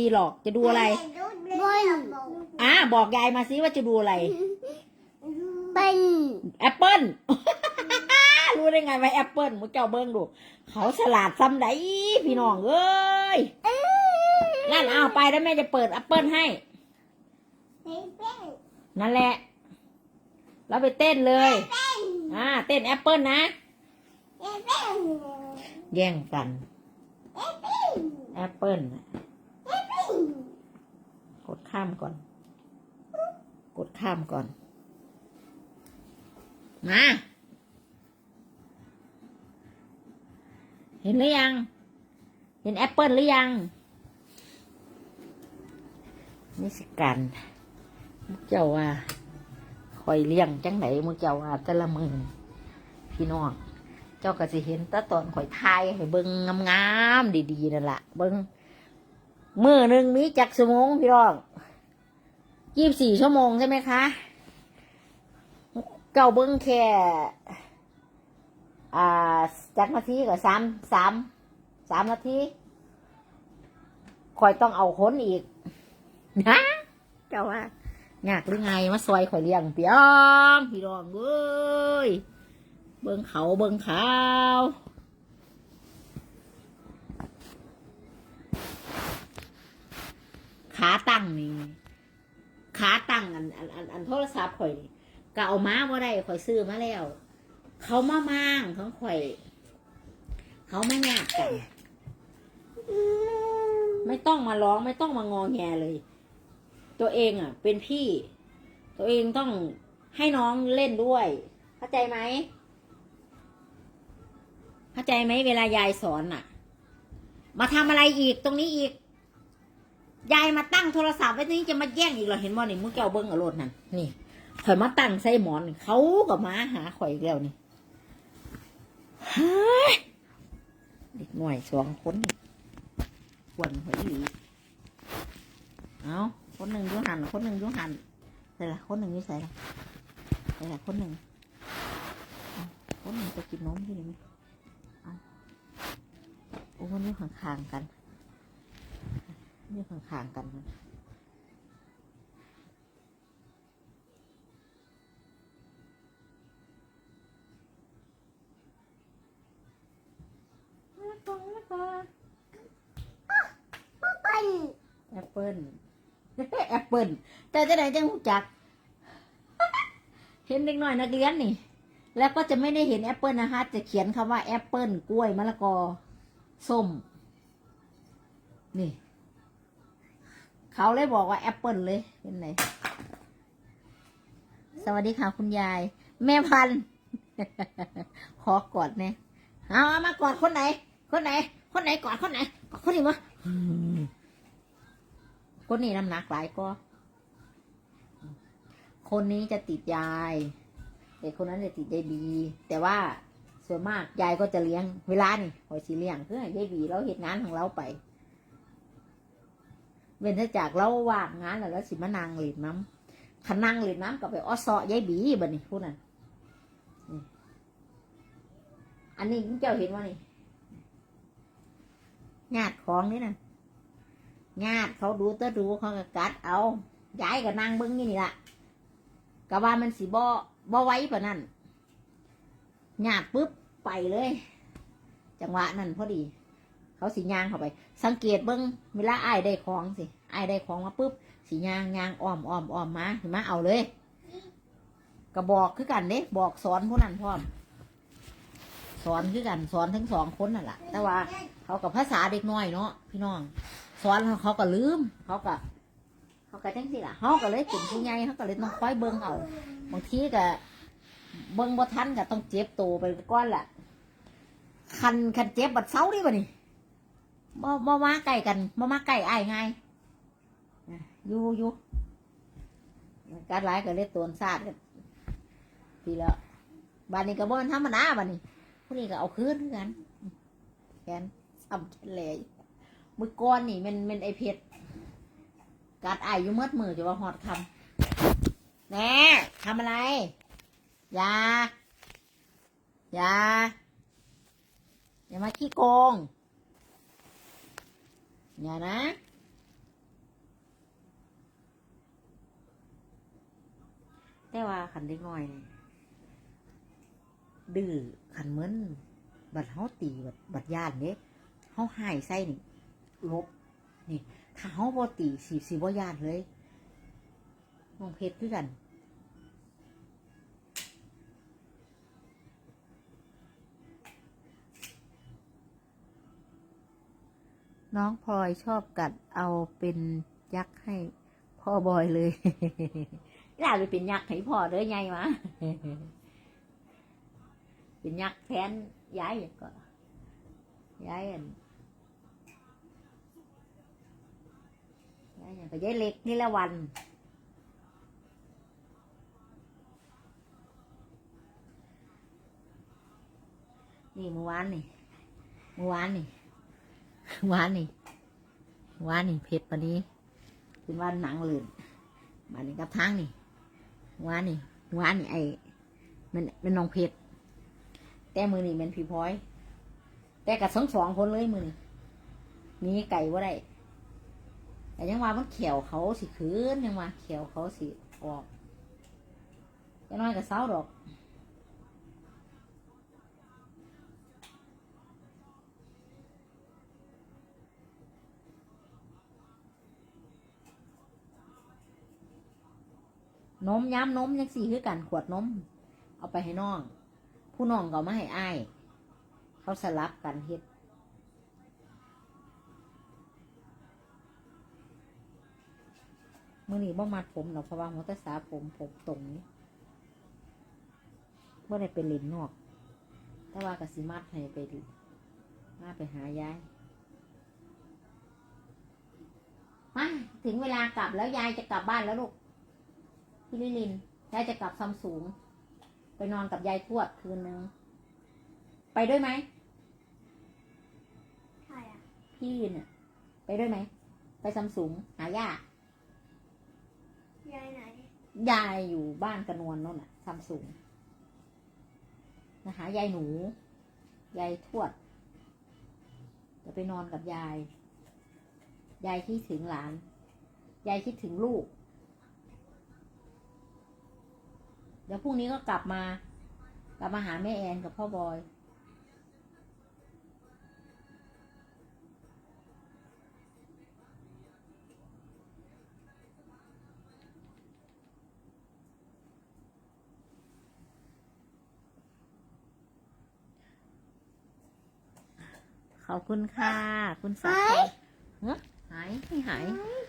ดีหรอกจะดูอะไรบนอะบอกยายมาสิว่าจะดูอะไร เป็นแอปเปิลรู้ได้ไงว่าแอปเปิลมึงเจ้าเบิ้งดู เขาฉลาดซ้ำไดพี่น้องเอ้ยนั่นเอาไปแล้วแม่จะเปิดแอปเปิลให้ นั่นแหละ แล้วไปเต้นเลย อ่า เต้นแอปเปิลนะ แย่งกัน แอปเปิลน่ะกด ข้ามก่อน กดข้ามก่อน มา เห็นหรือยัง เห็นแอปเปิลหรือยัง นี่สิกันมุกเจ้าว่าคอยเลี้ยงจังไหนมุกเจ้าว่าแต่ละมือพี่น้องเจ้าก็สิเห็นแตะตอนข่อยทายให้เบิ่งงามๆดีๆนั่นละเบิ่งมือหนึ่งมีจักชั่วโมงพี่น้อง ยี่สิบสี่ชั่วโมงใช่ไหมคะเจ้าเบิ่งแค่อ่าจักนาทีกับสามสามสามนาทีข่อยต้องเอาค้นอีกนะเจ้าว่าอยากหรือไงมาซอยข่อยเลี้ยงเปียงพี่น้องเอ้ยเบิ่งเขาเบิ่งขาวขาตั้งนี่ ขาตั้งอันอันอันอันโทรศัพท์ข่อยนี่ก็เอามาว่าได้ข่อยซื้อมาแล้ว เขามามั่งของข่อย เขาไม่แยกกัน ไม่ต้องมาร้องไม่ต้องมางอแงเลย ตัวเองอะ เป็นพี่ ตัวเองต้องให้น้องเล่นด้วย เข้าใจไหมเข้าใจไหมเวลายายสอนน่ะ มาทำอะไรอีกตรงนี้อีก ยายมาตั้งโทรศัพท์ไว้ตรงนี้จะมาแย่งอีกเหรอเห็นบ่นี่มึงเจ้าเบิ้งอารถนั่นนี่ข่อยมาตั้งใส่หมอนเขากับมาหาข่อยอีกแล้วนี่เฮ้ยเด็กหน่อยสองคนนี่ขวนหอยหลีเอาคนหนึ่งยุหันคนหนึ่งยุหันใส่ละคนหนึ่งยุใส่ละใส่ละคนหนึ่งคนหนึ่งจะกินนมที่นี่ไหมโอ้มันอยู่ข้างๆกัน อยู่ข้างๆกันมันแอปเปิ้ลแอปเปิ้ลแต่จะไหนจังรู้จัก เห็นเด็กน้อยนักเรียนนี่ แล้วก็จะไม่ได้เห็นแอปเปิลนะคะ จะเขียนคำว่าแอปเปิลกล้วยมะละกอส้ม นี่ เขาเลยบอกว่าแอปเปิลเลยเป็นไรสวัสดีค่ะคุณยาย แม่พันขอกอดเนี่ยเอาเอามากอดคนไหน คนไหน คนไหนกอดคนไหนกอดคนนี้วะคนนี้น้ำหนักหลายก็ คนนี้จะติดยายเด็กคนนั้นจะติดยายบี แต่ว่าส่วนมากยายก็จะเลี้ยงเวลานี่คอยสีเลี้ยงเพื่อยายบีเราเหตุงานของเราไป เว้นแต่จากเราว่างงานแล้วสิมานางหลินน้ำขันนางหลินน้ำก็ไปอ้อซอยายบีบัดนี้พูดนั่นนี่อันนี้เจ้าเห็นว่านี่ญาติของนี่นะญาติเขาดูเตอดูเขาก็กัดเอาย้ายกับนางเบิ้งนี่นี่ละก็ว่ามันสีบ่บ่ไว้ปะนั่นญาติปุ๊บไปเลย จังหวะนั้นพอดี เขาสียางเข้าไป สังเกตเบิ้งเวลาไอ้ได้ของสิไอ้ได้ของมาปุ๊บสียางยางอ้อมอ้อมอ้อมมาเห็นไหมเอาเลยก็บอกคือกันเด้บอกสอนผู้นั้นพร้อม สอนคือกันสอนทั้งสองคนนั่นแหละแต่ว่าเขากับภาษาเด็กน้อยเนาะพี่น้อง สอนเขาก็ลืม เขาก็เขาก็จังสิล่ะเขาก็เลยเป็นผู้ใหญ่เขาก็เลยต้องคอยเบิ่งเอาบางทีก็เบิ่งบ่ทันก็ต้องเจ็บตัวไปก้อนแหละคันคันเจ็บบัดเซาดิบ่นี่ บ่บ่มาใกล้กันบ่มาใกล้อ้ายง่ายอะอยู่อยู่การหลายก็เลยตัวซาดกันทีแล้วบ้านนี้ก็บ่มันธรรมดาบ้านนี้ผู้นี้ก็เอาคืนคือกันแขนซ้ำแขนเลยมือก้อนนี่มันมันไอเพชรกัดไอยอยู่เมื่อมือจะว่าหอดคำแน่ทำอะไรยายาอย่ามาขี้โกง อย่านะแต่ว่าขันได้ง่อยดื้อขันเหมือนบัดเฮาตีบัดบัดญาติเด้เฮาหายใส่นี่ลบนี่ถ้าเฮาบ่ตีสิสิบ่ญาติเลยน้องเพชรคือกัน น้องพลอยชอบกัดเอาเป็นยักษ์ให้พ่อบอยเลยลาไปเป็นยักษ์ให้พ่อเด้อไงวะเป็นยักษ์แทนยายก็ยายอันยายอย่างก็ยายเล็กนี่ละวันนี่เมื่อวานนี่เมื่อวานนี่เมื่อ วานนี่เมื่านนี่เพชรปานนี้เป็นวันหนังลื่นมานี่กับทางนี่เมื่านนี่เมื่านนี่ไอ้มันมันน้องเพชรแต่มือนี่เป็นพี่พลอย แต่กับสองสองคนเลยมือนี่มีไก่ว่าได้แต่ยังว่ามันเขียวเขาสิคืนยังว่าเขียวเขาสิออกจะน้อยกับเสาดอก นมย้ำนมยังสี่คือกันขวดนม เอาไปให้น้อง ผู้น้องก็เอามาให้อ้าย เขาสลับกันเฮ็ดมื่อนี้บ่มัดผมหรอกเพราะว่าหัวตาสาผมผมตรงนี้บ่ได้เป็นเลนนอก แต่ว่ากสิมัดให้ไปมาไปหายายมาถึงเวลากลับแล้วยายจะกลับบ้านแล้วลูก พี่ลิลินยายจะกลับซัมสูง ไปนอนกับยายทวดคืนนึง ไปด้วยไหมใช่อะพี่เนี่ยไปด้วยไหม ไปซัมสูงหาย่ายายไหนยายอยู่บ้านกระนวลนั่นน่ะซัมสูงนะหายายหนู ยายทวด จะไปนอนกับยาย ยายคิดถึงหลาน ยายคิดถึงลูก เดี๋ยวพรุ่งนี้ก็กลับมา กลับมาหาแม่แอนกับพ่อบอย ขอบคุณค่ะ คุณสักดิ์เฮ้ยหายไม่หายไม่